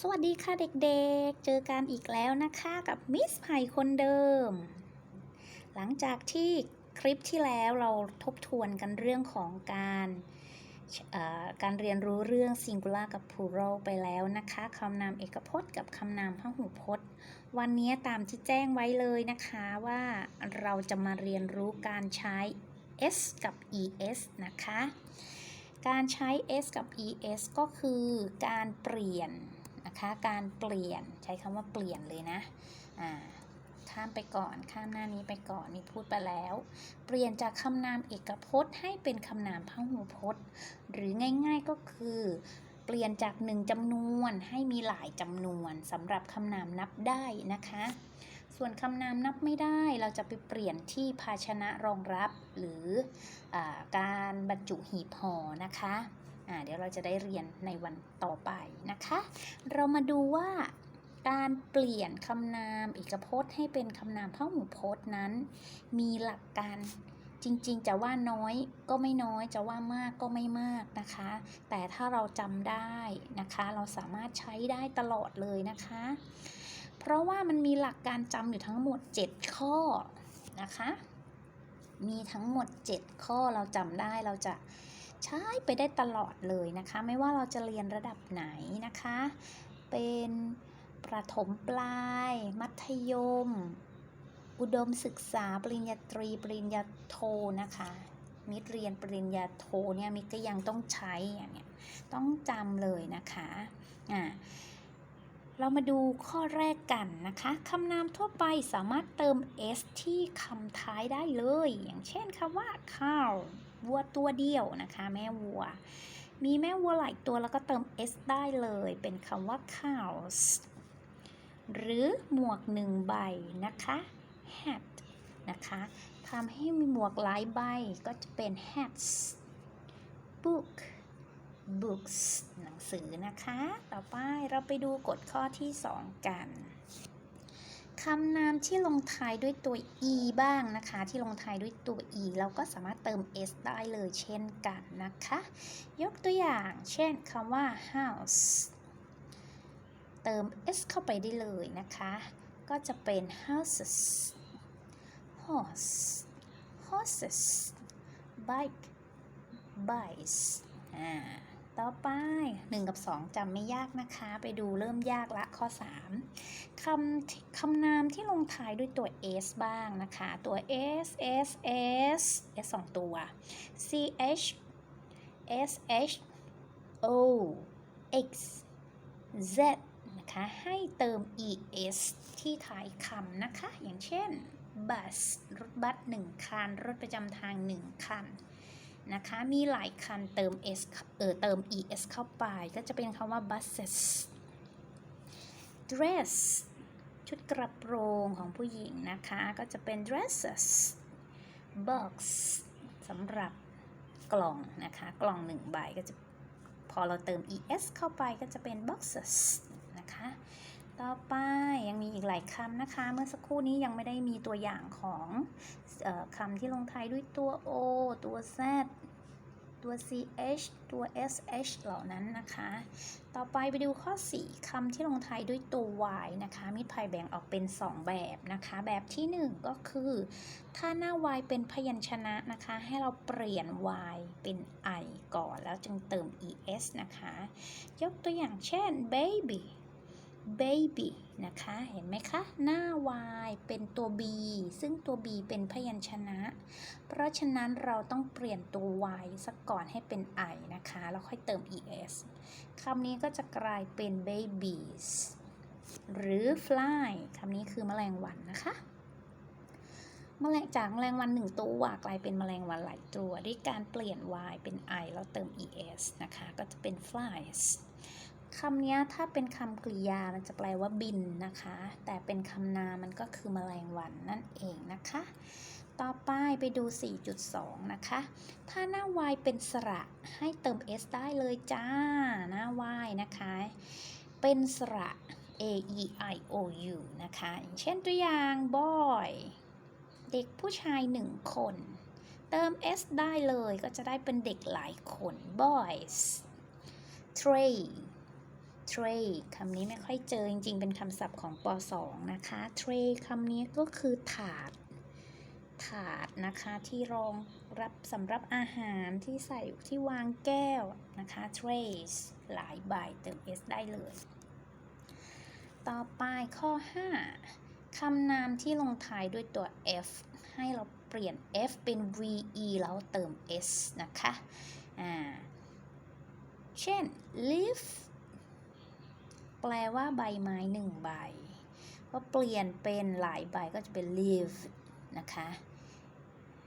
สวัสดีค่ะเด็กๆ เจอกันอีกแล้วนะคะกับมิสไผ่คนเดิม หลังจากที่คลิปที่แล้วเราทบทวนกันเรื่องของการเอ่อการเรียนรู้เรื่อง singular กับ plural ไปแล้วนะคะคำนามเอกพจน์ กับคำนามพหูพจน์ วันนี้ตามที่แจ้งไว้เลยนะคะว่าเราจะมาเรียนรู้การใช้ s กับ es นะคะ การใช้ s กับ es ก็คือการเปลี่ยน นะคะการเปลี่ยนใช้คำว่าเปลี่ยนเลยนะอ่าข้ามไปก่อนข้ามหน้านี้ไปก่อนนี่พูดไปแล้ว เปลี่ยนจากคำนามเอกพจน์ให้เป็นคำนามพหูพจน์ หรือง่ายๆก็คือเปลี่ยนจากหนึ่งจำนวนให้มีหลายจำนวนสำหรับคำนามนับได้นะคะ ส่วนคำนามนับไม่ได้เราจะไปเปลี่ยนที่ภาชนะรองรับ หรืออการบรรจุหีบห่อนะคะ เดี๋ยวเราจะได้เรียนในวันต่อไปนะคะ เรามาดูว่าการเปลี่ยนคำนามเอกพจน์ให้เป็นคำนามพหูพจน์นั้น มีหลักการจริงๆ จะว่าน้อยก็ไม่น้อยจะว่ามากก็ไม่มากนะคะ แต่ถ้าเราจำได้นะคะ เราสามารถใช้ได้ตลอดเลยนะคะ เพราะว่ามันมีหลักการจำอยู่ทั้งหมด 7 ข้อนะคะ มีทั้งหมด 7 ข้อเราจำได้เราจะ ใช้ไปได้ตลอดเลยนะคะ ไม่ว่าเราจะเรียนระดับไหนนะคะ เป็นประถมปลาย มัธยม อุดมศึกษาปริญญาตรี ปริญญาโทนะคะมิตรเรียนปริญญาโทเนี่ยมิตรก็ยังต้องใช้อย่างเนี้ยต้องจำเลยนะคะอ่าเรามาดูข้อแรกกันนะคะคำนามทั่วไปสามารถเติม s ที่คำท้ายได้เลย อย่างเช่นคำว่า cow วั วัวตัวเดียวนะคะ แม่วัว มีแม่วัวหลายตัวแล้วก็เติม s ได้เลย เป็นคำว่า cows หรือหมวกหนึ่งใบนะคะ hat นะคะทำให้มีหมวกหลายใบก็จะเป็น hats book books หนังสือนะคะ ต่อไปเราไปดูกฎข้อที่ 2 กัน คำนามที่ลงท้ายด้วยตัว e บ้างนะคะ ที่ลงท้ายด้วยตัว e เราก็สามารถเติม s ได้เลยเช่นกันนะคะ ยกตัวอย่างเช่นคำว่า house เติม s เข้าไปได้เลยนะคะ ก็จะเป็น houses horse horses bike bikes อ่า ต่อไป 1 กับ 2จำไม่ยากนะคะ ไปดูเริ่มยากละข้อ 3คำคำนามที่ลงท้ายด้วยตัว s บ้างนะคะ ตัว s s s s สองตัว c h s h o x z นะคะ ให้เติม es ที่ท้ายคำนะคะ อย่างเช่น bus รถบัส1คัน รถประจำทาง 1 คัน นะคะ มีหลายคันเติม s เออเติม es เข้าไป ก็จะเป็นคำว่า buses dress ชุดกระโปรงของผู้หญิงนะคะ ก็จะเป็น dresses box สำหรับกล่องนะคะ กล่องหนึ่งใบก็จะพอเราเติม es เข้าไปก็จะเป็น boxes นะคะ ต่อไปยังมีอีกหลายคำนะคะ เมื่อสักครู่นี้ยังไม่ได้มีตัวอย่างของออคำที่ลงท้ายด้วยตัว o ตัว z ตัว ch ตัว sh เหล่านั้นนะคะ ต่อไปไปดูข้อ 4คำที่ลงท้ายด้วยตัว y นะคะ มิตรภัยแบ่งออกเป็น 2 แบบนะคะ แบบที่ 1 ก็คือ ถ้าหน้า y เป็นพยัญชนะนะคะ ให้เราเปลี่ยน y เป็น i ก่อนแล้วจึงเติม es นะคะ ยกตัวอย่างเช่น baby baby นะคะ เห็นไหมคะ หน้า y เป็นตัว b ซึ่งตัว b เป็นพยัญชนะ เพราะฉะนั้นเราต้องเปลี่ยนตัว y สักก่อนให้เป็น i นะคะ แล้วค่อยเติม es คำนี้ก็จะกลายเป็น babies หรือ fly คำนี้คือแมลงวันนะคะ แมลงจากแมลงวันหนึ่งตัวกลายเป็นแมลงวันหลายตัว ด้วยการเปลี่ยน y เป็น i แล้วเติม es นะคะ ก็จะเป็น flies คำนี้ถ้าเป็นคำกริยามันจะแปลว่าบินนะคะ แต่เป็นคำนามมันก็คือแมลงวันนั่นเองนะคะ ต่อไปไปดู 4.2 นะคะ ถ้าหน้า y เป็นสระให้เติม s ได้เลยจ้า หน้า y นะคะ เป็นสระ a e i o u นะคะอย่างเช่นตัวอย่าง boy เด็กผู้ชายหนึ่งคน เติม s ได้เลยก็จะได้เป็นเด็กหลายคน boys tray tray คำนี้ไม่ค่อยเจอจริงๆ เป็นคำศัพท์ของป .2 นะคะ tray คำนี้ก็คือถาด ถาดนะคะที่รองรับสำหรับอาหารที่ใส่ที่วางแก้วนะคะ trays หลายใบเติม s ได้เลย ต่อไปข้อ 5 คำนามที่ลงท้ายด้วยตัว f ให้เราเปลี่ยน f เป็น ve แล้วเติม s นะคะ อ่า เช่น leaf แปลว่าใบไม้หนึ่งใบพอเปลี่ยนเป็นหลายใบก็จะเป็น leaf นะคะ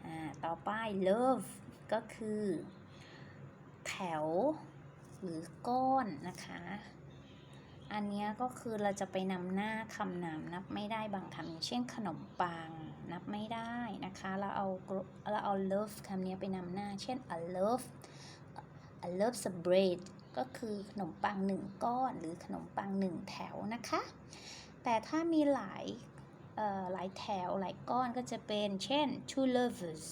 อ่าต่อไป love ก็คือ แถว หรือก้อนนะคะ อันนี้ก็คือเราจะไปนำหน้าคำนามนับไม่ได้บางคำอย่างเช่นขนมปังนับไม่ได้นะคะ เราเอาเราเอา love คำนี้ไปนำหน้า เช่น I love I love some bread ก็คือขนมปังหนึ่งก้อนหรือขนมปังหนึ่งแถวนะคะ แต่ถ้ามีหลายเอ่อหลายแถวหลายก้อนก็จะเป็นเช่น two lovers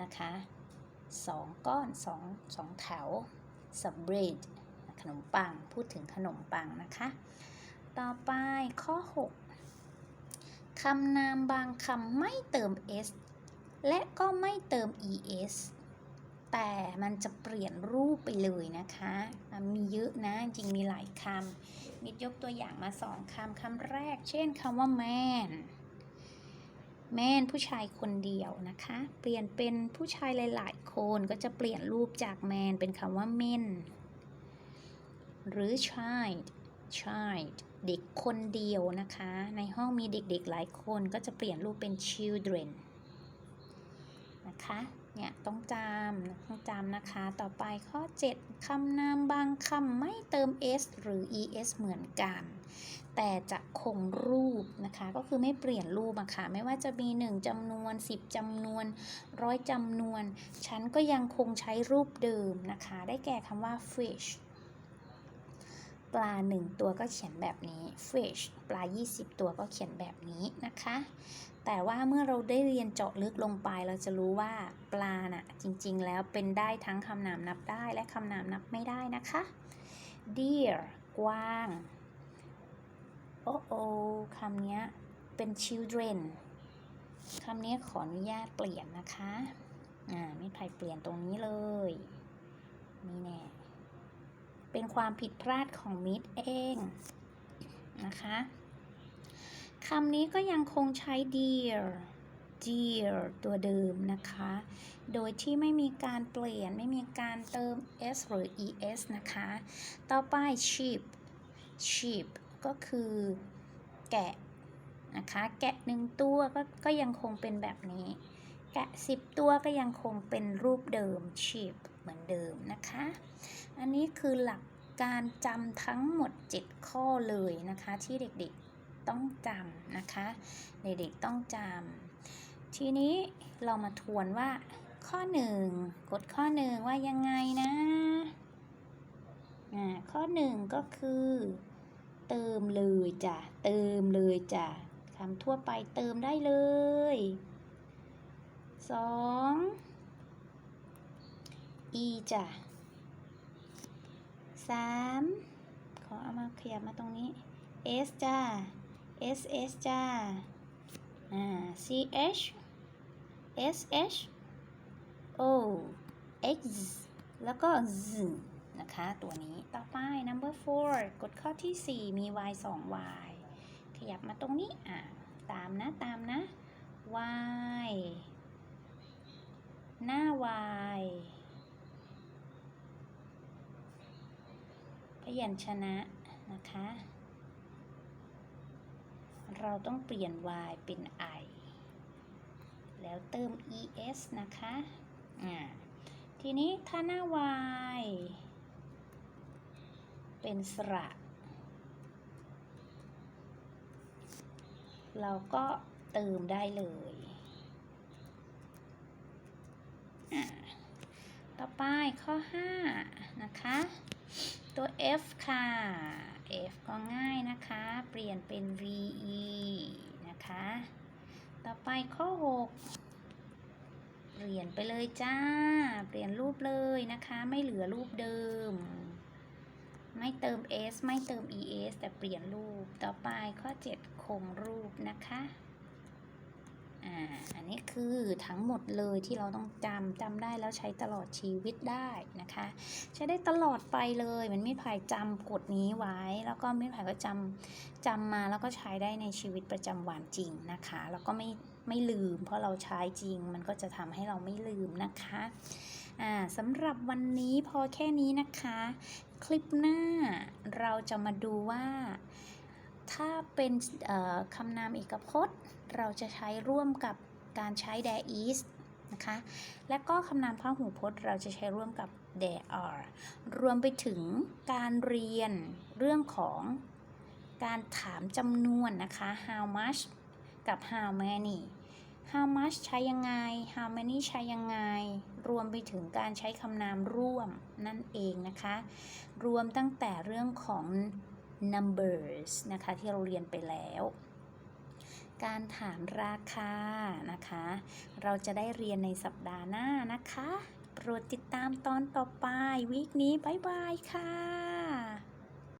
นะคะสองก้อนสองสองแถว some bread ขนมปัง พูดถึงขนมปังนะคะ ต่อไปข้อ 6 คำนามบางคำไม่เติม s และก็ไม่เติม es แต่มันจะเปลี่ยนรูปไปเลยนะคะ มีเยอะนะ จริงมีหลายคำมิดยกตัวอย่างมาสองคำคำแรก เช่นคำว่า man man ผู้ชายคนเดียวนะคะ เปลี่ยนเป็นผู้ชายหลาย ๆ คนก็จะเปลี่ยนรูปจาก man เป็นคำว่า men หรือ child child เด็กคนเดียวนะคะ ในห้องมีเด็ก ๆ หลายคนก็จะเปลี่ยนรูปเป็น children นะคะ เนี่ยต้องจำต้องจำนะคะ ต่อไปข้อ 7คำนามบางคำไม่เติม s หรือ es เหมือนกัน แต่จะคงรูปนะคะ ก็คือไม่เปลี่ยนรูปอะค่ะ ไม่ว่าจะมี 1จำนวน 10จำนวนร้อยจำนวน ฉันก็ยังคงใช้รูปเดิมนะคะ ได้แก่คำว่า fish ปลา 1 ตัวก็เขียนแบบนี้ fish ปลา 20 ตัวก็เขียนแบบนี้นะคะ แต่ว่าเมื่อเราได้เรียนเจาะลึกลงไปเราจะรู้ว่าปลาน่ะจริงๆ แล้วเป็นได้ทั้งคำนามนับได้และคำนามนับไม่ได้นะคะ deer กว้าง โอ้โอคำนี้เป็น children คำนี้ขออนุญาตเปลี่ยนนะคะ อ่าไม่ไผ่เปลี่ยนตรงนี้เลย นี่แน่ เป็นความผิดพลาดของมิดเองนะคะ คำนี้ก็ยังคงใช้ dear dear ตัวเดิมนะคะ โดยที่ไม่มีการเปลี่ยน ไม่มีการเติม s หรือ es นะคะ ต่อไป sheep sheep ก็คือแกะนะคะ แกะหนึ่งตัวก็ก็ยังคงเป็นแบบนี้ แกะ10ตัวก็ยังคงเป็นรูปเดิม sheep เหมือนเดิมนะคะ อันนี้คือหลักการจำทั้งหมด 7 ข้อเลยนะคะที่เด็กๆ ต้องจำนะคะ เด็กๆต้องจำทีนี้เรามาทวนว่าข้อ1กดข้อ1ว่ายังไงนะอ่าข้อ1ก็คือ เติมเลยจ้ะเติมเลยจ้ะคำทั่วไปเติมได้เลย2 e จ้ะสามขอเอามาขยับมาตรงนี้ s จ้า s s จ้า อ่า c h s h o x แล้วก็ z นะคะ ตัวนี้ต่อไป number four กดข้อที่ 4 มี y 2 y ขยับมาตรงนี้ อ่า ตามนะ ตามนะ y หน้า y พยัญชนะนะคะ เราต้องเปลี่ยน y เป็น i แล้วเติม es นะคะ อ่า ทีนี้ถ้าหน้า y เป็นสระ เราก็เติมได้เลย ต่อไปข้อ 5 นะคะ ตัว F ค่ะ F ก็ง่ายนะคะ เปลี่ยนเป็น VE นะคะ ต่อไปข้อ 6 เปลี่ยนไปเลยจ้า เปลี่ยนรูปเลยนะคะ ไม่เหลือรูปเดิม ไม่เติม s ไม่เติม es แต่เปลี่ยนรูป ต่อไปข้อ 7 คงรูปนะคะ อ่า อันนี้คือทั้งหมดเลยที่เราต้องจำจำได้แล้วใช้ตลอดชีวิตได้นะคะ ใช้ได้ตลอดไปเลยมันไมีไผ่จำกฎนี้ไว้ แล้วก็ไมีไผ่ก็จำจำมาแล้วก็ใช้ได้ในชีวิตประจำวันจริงนะคะ แล้วก็ไม่ไม่ลืม เพราะเราใช้จริง มันก็จะทำให้เราไม่ลืมนะคะอ่าสำหรับวันนี้พอแค่นี้นะคะ คลิปหน้าเราจะมาดูว่า ถ้าเป็นคำนามเอกพจน์ เราจะใช้ร่วมกับการใช้ there is นะคะ และก็คำนามพหูพจน์ เราจะใช้ร่วมกับ there are รวมไปถึงการเรียนเรื่องของการถามจำนวนนะคะ how much กับ how many how much ใช้ยังไง how many ใช้ยังไง รวมไปถึงการใช้คำนามร่วมนั่นเองนะคะ รวมตั้งแต่เรื่องของ numbers นะคะที่เราเรียนไปแล้ว การถามราคานะคะ เราจะได้เรียนในสัปดาห์หน้านะคะ โปรดติดตามตอนต่อไปวีคนี้ บ๊ายบายค่ะ